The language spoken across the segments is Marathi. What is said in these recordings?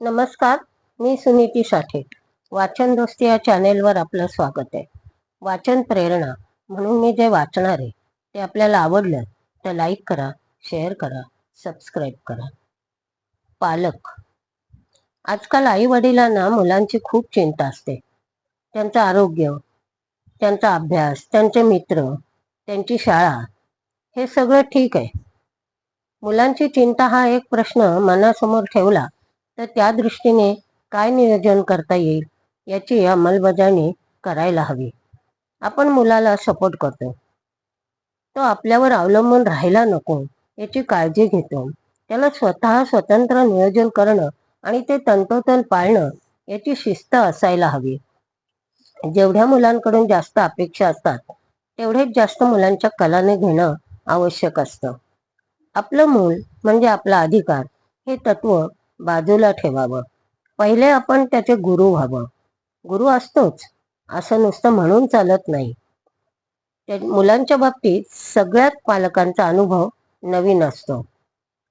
नमस्कार मी सुनीती साठे. वाचन दोस्ती या चॅनेलवर आपलं स्वागत आहे. वाचन प्रेरणा म्हणून मी जे वाचणार आहे ते आपल्याला आवडलं तर लाईक करा शेअर करा सबस्क्राईब करा. पालक. आजकाल आई वडिलांना मुलांची खूप चिंता असते. त्यांचं आरोग्य त्यांचा अभ्यास त्यांचे मित्र त्यांची शाळा हे सगळं ठीक आहे. मुलांची चिंता हा एक प्रश्न मनासमोर ठेवला तर त्या दृष्टीने काय नियोजन करता येईल याची अंमलबजावणी करायला हवी. आपण मुलाला सपोर्ट करतो. तो आपल्यावर अवलंबून राहायला नको याची काळजी घेतो. त्याला स्वतः स्वतंत्र नियोजन करणं आणि ते तंतोतंत पाळणं याची शिस्त असायला हवी. जेवढ्या मुलांकडून जास्त अपेक्षा असतात तेवढेच जास्त मुलांच्या कलाने घेणं आवश्यक असतं. आपलं मूल म्हणजे आपला अधिकार हे तत्व बाजूला ठेवावं. पहिले आपण त्याचे गुरु व्हावं. गुरु असतोच. असं नुसतं म्हणून चालत नाही. मुलांच्या बाबतीत सगळ्यात पालकांचा अनुभव नवीन असतो.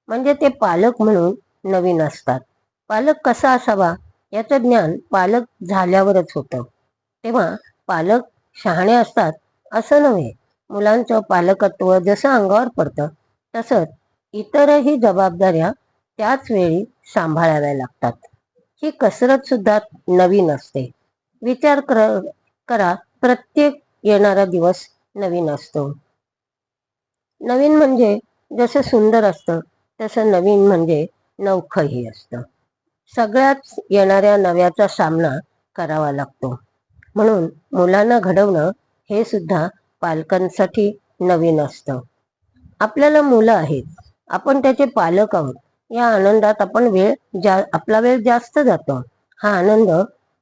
म्हणजे ते पालक म्हणून नवीन असतात. पालक कसा असावा याचं ज्ञान पालक झाल्यावरच होतं. तेव्हा पालक शहाणे असतात असं नव्हे. मुलांचं पालकत्व जसं अंगावर पडतं तसंच इतरही जबाबदाऱ्या त्याच वेळी सांभाळाव्या लागतात. ही कसरत सुद्धा नवीन असते. विचार करा प्रत्येक येणारा दिवस नवीन असतो. नवीन म्हणजे जसं सुंदर असतं तसं नवीन म्हणजे नवखही असतं. सगळ्याच येणाऱ्या नव्याचा सामना करावा लागतो. म्हणून मुलांना घडवणं हे सुद्धा पालकांसाठी नवीन असतं. आपल्याला मुलं आहेत. आपण त्याचे पालक आहोत. या आनंदात आपण वेळ जा आपला वेळ जास्त जातो. हा आनंद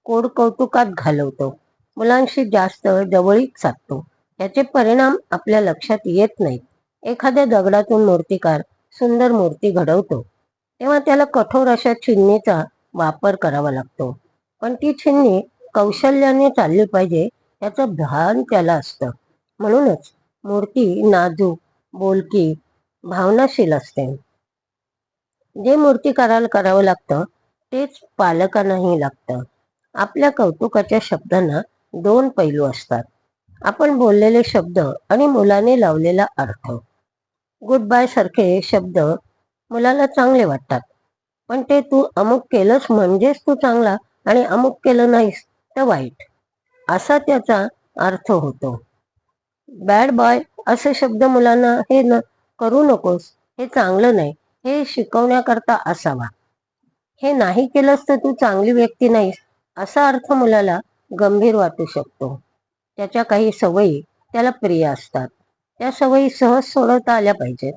कोड कौतुकात घालवतो. मुलांशी जास्त जवळीक साधतो. याचे परिणाम आपल्या लक्षात येत नाहीत. एखाद्या दगडातून मूर्तिकार सुंदर मूर्ती घडवतो. तेव्हा त्याला कठोर अशा चिन्हीचा वापर करावा लागतो. पण ती छिन्नी कौशल्याने चालली पाहिजे याचं भान त्याला असतं. म्हणूनच मूर्ती नाजूक बोलकी भावनाशील असते. जे मूर्तिकाराला करावं लागतं तेच पालकांनाही लागतं. आपल्या कौतुकाच्या शब्दांना दोन पैलू असतात. आपण बोललेले शब्द आणि मुलाने लावलेला अर्थ. गुड बाय सारखे शब्द मुलाला चांगले वाटतात. पण ते तू अमुक केलंस म्हणजेच तू चांगला आणि अमुक केलं नाहीस तर वाईट. असा त्याचा अर्थ होतो. बॅड बॉय असे शब्द मुलांना हे न करू नकोस हे चांगलं नाही. हे शिकवण्याकरता असावा. हे नाही केलंस तर तू चांगली व्यक्ती नाहीस असा अर्थ मुलाला गंभीर वाटू शकतो. त्याच्या काही सवयी त्याला प्रिय असतात. त्या सवयी सहज सोडवता आल्या पाहिजेत.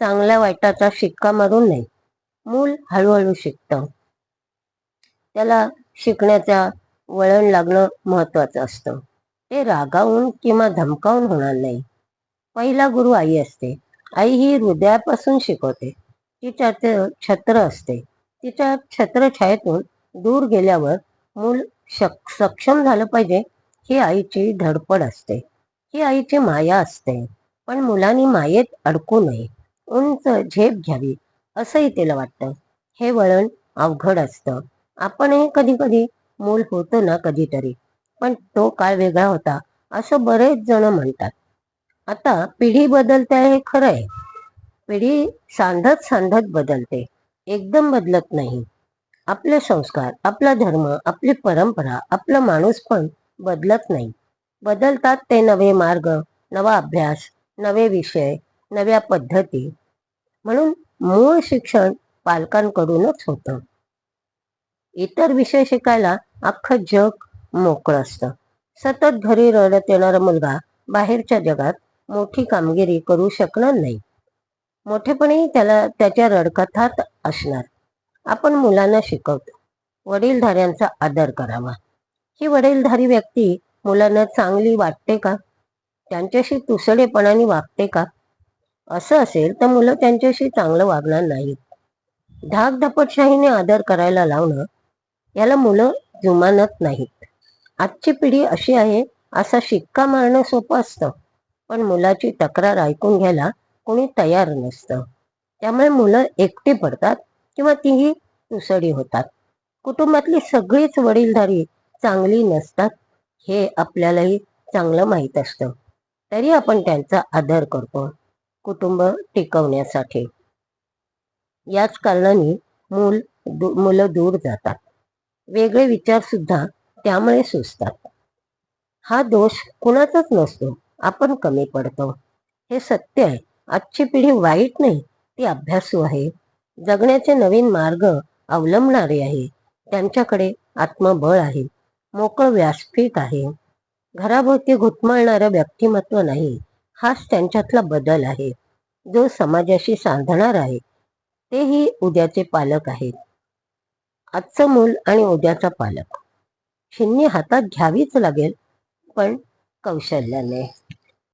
चांगल्या वाईटाचा शिक्का मारून नाही. मूल हळूहळू शिकतं. त्याला शिकण्याचा वळण लागणं महत्वाचं असतं. ते रागावून किंवा धमकावून होणार नाही. पहिला गुरु आई असते. आई ही हृदयापासून शिकवते. तिच्या छत्र असते. तिच्या छत्रछायेतून दूर गेल्यावर मूल सक्षम झालं पाहिजे ही आईची धडपड असते. ही आईची माया असते. पण मुलांनी मायेत अडकू नये. उंच झेप घ्यावी असंही तिला वाटतं. हे वळण अवघड असतं. आपणही कधी कधी मूल होतं ना कधीतरी. पण तो काळ वेगळा होता असं बरेच जण म्हणतात. आता पिढी बदलते हे खरं आहे पिढी सांधत सांधत बदलते. एकदम बदलत नाही. आपले संस्कार आपला धर्म आपली परंपरा आपला माणूस पण बदलत नाही. बदलतात ते नवे मार्ग नवा अभ्यास नवे विषय नव्या पद्धती. म्हणून मूळ शिक्षण पालकांकडूनच होतं. इतर विषय शिकायला अख्खं जग मोकळं असतं. सतत घरी रडत येणारा मुलगा बाहेरच्या जगात मोठी कामगिरी करू शकणार नाही. मोठेपणी त्याला त्याच्या रडकथात असणार. आपण मुलांना शिकवतो. वडीलधाऱ्यांचा आदर करावा. ही वडीलधारी व्यक्ती मुलांना चांगली वाटते का? त्यांच्याशी तुसडेपणाने वागते का? असं असेल तर मुलं त्यांच्याशी चांगलं वागणार नाहीत. धाकधपटशाहीने आदर करायला लावणं याला मुलं जुमानत नाहीत. आजची पिढी अशी आहे असा शिक्का मारणं सोपं असतं. पण मुलाची तक्रार ऐकून घ्यायला कोणी तयार नसतं. त्यामुळे मुलं एकटी पडतात किंवा तीही तुसडी होतात. कुटुंबातली सगळीच वडीलधारी चांगली नसतात हे आपल्यालाही चांगलं माहीत असतं. तरी आपण त्यांचा आदर करतो. कुटुंब टिकवण्यासाठी. याच कारणाने मूल दु- मुलं दूर जातात. वेगळे विचार सुद्धा त्यामुळे सुचतात. हा दोष कुणाचाच नसतो. आपण कमी पडतो. हे सत्य आहे. आजची पिढी वाईट नाही ती अभ्यासू आहे. जगण्याचे नवीन मार्ग अवलंबणारे आहे. त्यांच्याकडे आत्मबळ आहे. मोकळ व्यासपीठ आहे. घराभोवती घुटमळणारं व्यक्तिमत्व नाही. हाच त्यांच्यातला बदल आहे. जो समाजाशी सांधणार आहे. तेही उद्याचे पालक आहेत. आजचं मूल आणि उद्याचा पालक. छिन्नी हातात घ्यावीच लागेल पण कौशल्याने.